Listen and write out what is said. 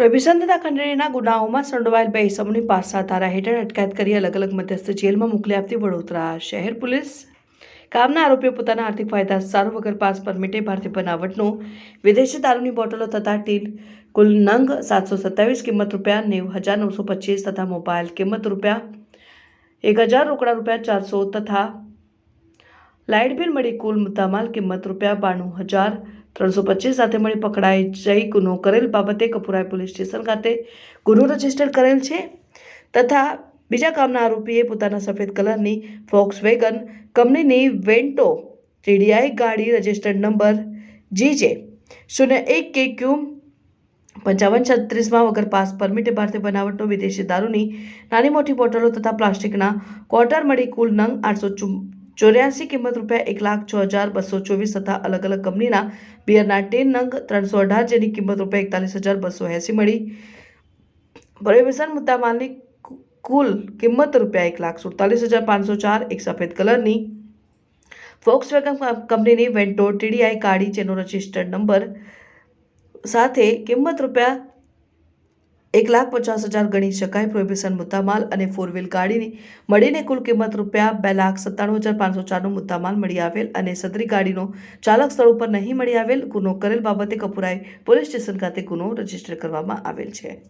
Prohibition તથા ખંડણીના ગુનાઓમાં સંડોવાયેલ બે ઇસમોની પાસા ધારા હેઠળ અટકાયત કરી અલગ અલગ મધ્યસ્થ જેલમાં મોકલી આપતી વડોદરા શહેર પોલીસ કામના આરોપીઓ પોતાના આર્થિક ફાયદા સારું વગર પાસ પરમિટે ભારતીય બનાવટનો વિદેશી દારૂની બોટલો તથા ટીલ કુલ નંગ સાતસો સત્તાવીસ કિંમત રૂપિયા, નેવું હજાર નવસો પચીસ તથા મોબાઈલ કિંમત રૂપિયા, એક હજાર રોકડા રૂપિયા ચારસો તથા લાઇટ બિલ મળી કુલ મુદ્દામાલ કિંમત રૂપિયા બાણું હજાર ત્રણસો પચીસ સાથે મળી પકડાઈ જઈ ગુનો કરેલ બાબતે કપુરાઈ પોલીસ સ્ટેશન ખાતે ગુનો રજિસ્ટર કરેલ છે. તથા બીજા કામના આરોપીએ પોતાના સફેદ કલરની ફોક્સ વેગન કંપનીની વેન્ટો ટીડીઆઈ ગાડી રજિસ્ટર્ડ નંબર જીજે શૂન્ય એક કે ક્યુ પંચાવન છત્રીસમાં વગર પાસ પરમિટે ભારતીય બનાવટનો વિદેશી દારૂની નાની મોટી બોટલો તથા પ્લાસ્ટિકના ક્વાર્ટર મળી કુલ નંગ આઠસો ચોર્યાસી કિંમત રૂપિયા એક લાખ છ હજાર બસો ચોવીસ તથા અલગ અલગ કંપનીના બિયરના ટેન નંગ ત્રણસો અઢાર જેની કિંમત રૂપિયા એકતાલીસ હજાર બસો એંસી મળી. પ્રોહિબિશન મુદ્દામાલની માલની કુલ કિંમત રૂપિયા એક લાખ સુડતાલીસ હજાર પાંચસો ચાર એક સફેદ કલરની. ફોક્સ વેગન કંપનીની વેન્ટો ટીડીઆઈ કાઢી જેનો રજિસ્ટર્ડ નંબર સાથે કિંમત રૂપિયા એક લાખ પચાસ હજાર ગણી શકાય પ્રોહિબિશન મુદ્દામાલ અને ફોર વ્હીલ ગાડીની મળીને કુલ કિંમત રૂપિયા બે લાખ સત્તાણું હજાર પાંચસો ચારનો મુદ્દામાલ મળી આવેલ અને સદરી ગાડીનો ચાલક સ્થળ ઉપર નહીં મળી આવેલ, ગુનો કરેલ બાબતે કપૂરાએ પોલીસ સ્ટેશન ખાતે ગુનો રજિસ્ટર કરવામાં આવેલ છે.